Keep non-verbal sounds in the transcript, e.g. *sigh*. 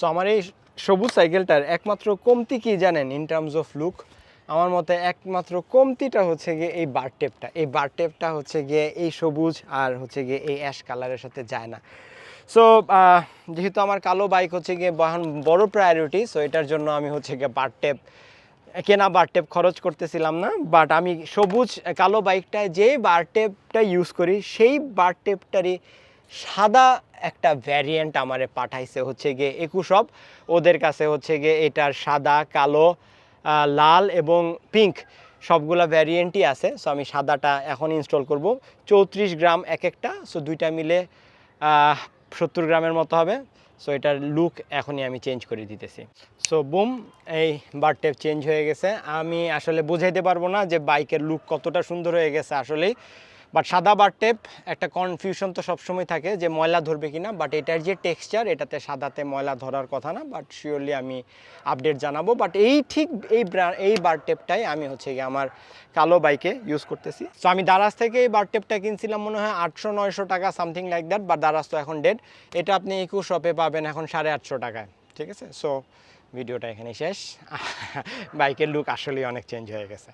So আমার এই সবুজ সাইকেলটার একমাত্র কমতি কি জানেন ইন টার্মস অফ লুক আমার মতে একমাত্র কমতিটা হচ্ছে গিয়ে এই বার টেপটা এই বার টেপটা হচ্ছে গিয়ে এই সবুজ আর হচ্ছে গিয়ে এই অ্যাশ কালারের সাথে যায় না। সো যেহেতু আমার কালো বাইক হচ্ছে গিয়ে বহন বড় প্রায়োরিটি সো এটার জন্য আমি হচ্ছে গিয়ে বার টেপ কেনা বার টেপ খরচ করতেছিলাম না বাট আমি সবুজ, কালো বাইকটায় যে বার টেপটা ইউজ করি, সেই বার টেপটারই সাদা একটা ভ্যারিয়েন্ট আমারে পাঠাইছে হচ্ছে গিয়ে একুশব ওদের কাছে হচ্ছে গিয়ে এটার সাদা, কালো লাল এবং পিঙ্ক সবগুলা ভ্যারিয়েন্টই আছে। সো আমি সাদাটা এখন ইনস্টল করব। চৌত্রিশ গ্রাম এক একটা। সো দুইটা মিলে সত্তর গ্রামের মতো হবে। সো এটার লুক এখনই আমি চেঞ্জ করে দিতেছি। সো বুম এই বার টেপ চেঞ্জ হয়ে গেছে। আমি আসলে বুঝাইতে পারব না যে বাইকের লুক কতটা সুন্দর হয়ে গেছে আসলেই। বাট সাদা বার টেপ একটা কনফিউশন তো সবসময় থাকে যে ময়লা ধরবে কিনা বাট এটার যে টেক্সচার এটাতে সাদাতে ময়লা ধরার কথা না বাট শিওরলি আমি আপডেট জানাব। বাট এই ঠিক এই এই বার টেপটাই আমি হচ্ছে গিয়ে আমার কালো বাইকে ইউজ করতেছি। সো আমি দারাজ থেকে এই বার টেপটা কিনছিলাম মনে হয় আটশো নয়শো টাকা something like that but Daraz তো এখন ডেড এটা আপনি ইকো শপে পাবেন এখন সাড়ে আটশো টাকায়, ঠিক আছে? সো ভিডিওটা এখানে শেষ। *laughs* বাইকের লুক আসলেই অনেক চেঞ্জ হয়ে গেছে।